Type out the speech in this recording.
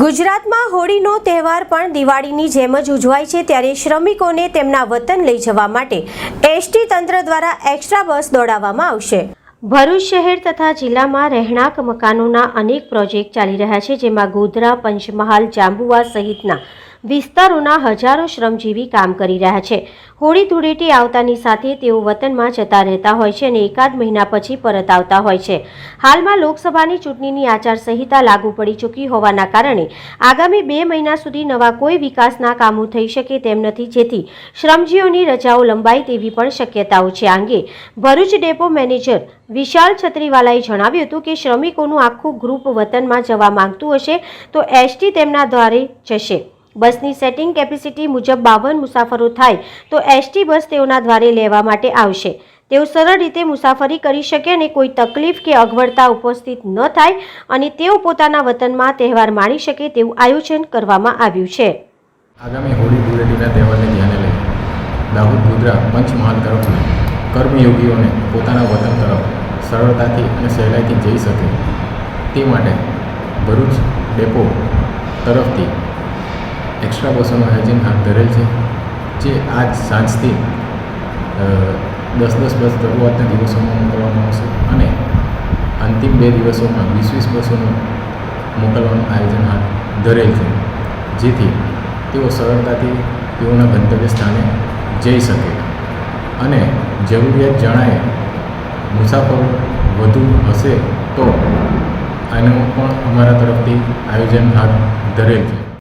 ગુજરાતમાં હોળીનો તહેવાર પણ દિવાળીની જેમ જ ઉજવાય છે ત્યારે શ્રમિકોને તેમના વતન લઈ જવા માટે એસટી તંત્ર દ્વારા એક્સ્ટ્રા બસ દોડાવવામાં આવશે. ભરૂચ શહેર તથા જિલ્લામાં રહેણાંક મકાનોના અનેક પ્રોજેક્ટ ચાલી રહ્યા છે જેમાં ગોધરા, પંચમહાલ, જાંબુવા સહિતના વિસ્તારોના હજારો શ્રમજીવી કામ કરી રહ્યા છે. હોળી ધૂળેટી આવતાની સાથે તેઓ વતનમાં જતા રહેતા હોય છે અને એકાદ મહિના પછી પરત આવતા હોય છે. હાલમાં લોકસભાની ચૂંટણીની આચારસંહિતા લાગુ પડી ચૂકી હોવાના કારણે આગામી બે મહિના સુધી નવા કોઈ વિકાસના કામો થઈ શકે તેમ નથી. જેથી શ્રમજીવીઓની રજાઓ લંબાય તેવી પણ શક્યતાઓ છે. આ અંગે ભરૂચ ડેપો મેનેજર વિશાલ છત્રીવાલાએ જણાવ્યું હતું કે શ્રમિકોનું આખું ગ્રુપ વતનમાં જવા માંગતું હશે તો એસટી તેમના દ્વારે જશે. બસની સેટિંગ કેપેસિટી મુજબ બાવન મુસાફરો થાય તો એસટી બસ તેઓના દ્વારે લેવા માટે આવશે. તેઓ સરળ રીતે મુસાફરી કરી શકે અને કોઈ તકલીફ કે અગવડતા ઉપસ્થિત ન થાય અને તેઓ પોતાના વતનમાં તહેવાર માણી શકે તેવું આયોજન કરવામાં આવ્યું છે. આગામી હોળી ધૂળેટીના તહેવારને ધ્યાને લઈ દાહોદ, ગોધરા, પંચમહાલ તરફના કર્મયોગીઓને પોતાના વતન તરફ સરળતાથી અને સહેલાઈથી જઈ શકે તે માટે ભરૂચ ડેપો તરફથી એક્સ્ટ્રા બસોનું આયોજન હાથ ધરેલ છે, જે આજ સાંજથી દસ દસ બસ શરૂઆતના દિવસોમાં મોકલવામાં આવશે અને અંતિમ બે દિવસોમાં વીસ વીસ બસોનું મોકલવાનું આયોજન હાથ ધરેલ છે, જેથી તેઓ સરળતાથી તેઓના ગંતવ્ય સ્થાને જઈ શકે. અને જરૂરિયાત જણાય મુસાફરો વધુ હશે તો, આનું પણ અમારા તરફથી આયોજન હાથ ધરેલ છે.